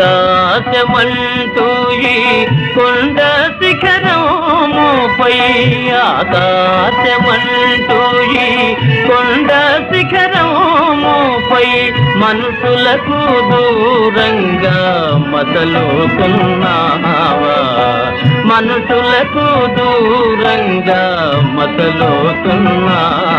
ఆకాశమంటూ ఈ కొండ శిఖరముపై ఆకాశమంటూ ఈ కొండ శిఖరముపై మనసులకు దూరంగా మతలోకున్నావా? మనసులకు దూరంగా మతలోకున్నావా?